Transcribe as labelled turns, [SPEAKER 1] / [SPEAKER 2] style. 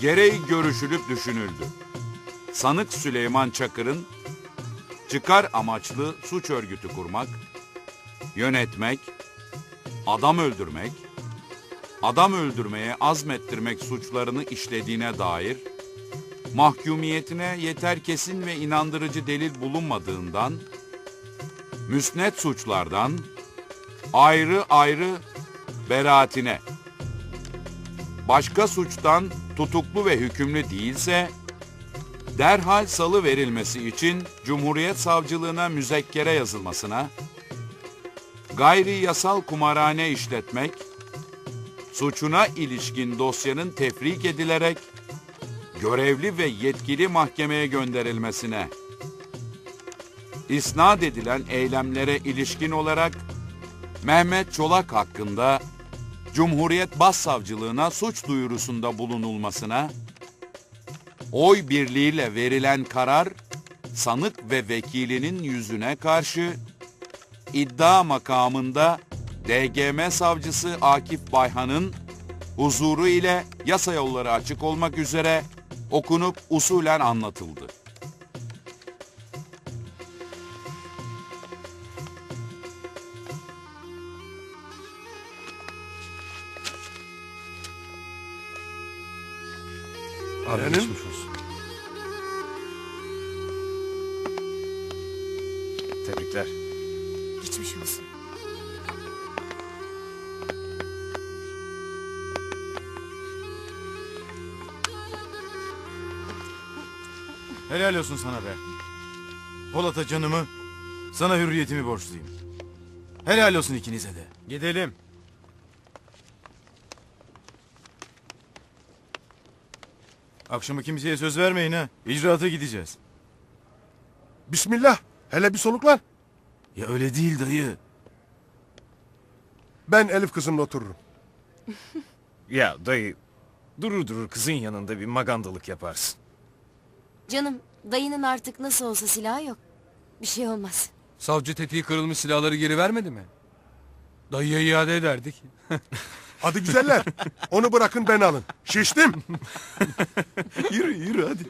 [SPEAKER 1] gereği görüşülüp düşünüldü. Sanık Süleyman Çakır'ın çıkar amaçlı suç örgütü kurmak, yönetmek, adam öldürmek, adam öldürmeye azmettirmek suçlarını işlediğine dair mahkumiyetine yeter kesin ve inandırıcı delil bulunmadığından müsnet suçlardan ayrı ayrı beraatine başka suçtan tutuklu ve hükümlü değilse derhal salı verilmesi için Cumhuriyet Savcılığına müzekkere yazılmasına, gayri yasal kumarhane işletmek, suçuna ilişkin dosyanın tefrik edilerek görevli ve yetkili mahkemeye gönderilmesine, isnat edilen eylemlere ilişkin olarak Mehmet Çolak hakkında Cumhuriyet Başsavcılığına suç duyurusunda bulunulmasına, oy birliğiyle verilen karar sanık ve vekilinin yüzüne karşı iddia makamında DGM savcısı Akif Bayhan'ın huzuru ile yasa yolları açık olmak üzere okunup usulen anlatıldı.
[SPEAKER 2] Abi
[SPEAKER 3] Benim?
[SPEAKER 2] geçmiş olsun. Tebrikler.
[SPEAKER 4] Geçmiş olsun.
[SPEAKER 3] Helal olsun sana be. Polat'a canımı, sana hürriyetimi borçluyum. Helal olsun ikinize de. Gidelim. Akşama kimseye söz vermeyin ha. İcraata gideceğiz.
[SPEAKER 5] Bismillah. Hele bir soluklan.
[SPEAKER 3] Ya öyle değil dayı.
[SPEAKER 5] Ben Elif kızımla otururum.
[SPEAKER 2] Ya dayı durur durur kızın yanında bir magandalık yaparsın.
[SPEAKER 4] Canım dayının artık nasıl olsa silahı yok. Bir şey olmaz.
[SPEAKER 6] Savcı tetiği kırılmış silahları geri vermedi mi? Dayıya iade ederdik.
[SPEAKER 5] Hadi güzeller. Onu bırakın ben alın. Şiştim.
[SPEAKER 3] Yürü yürü hadi.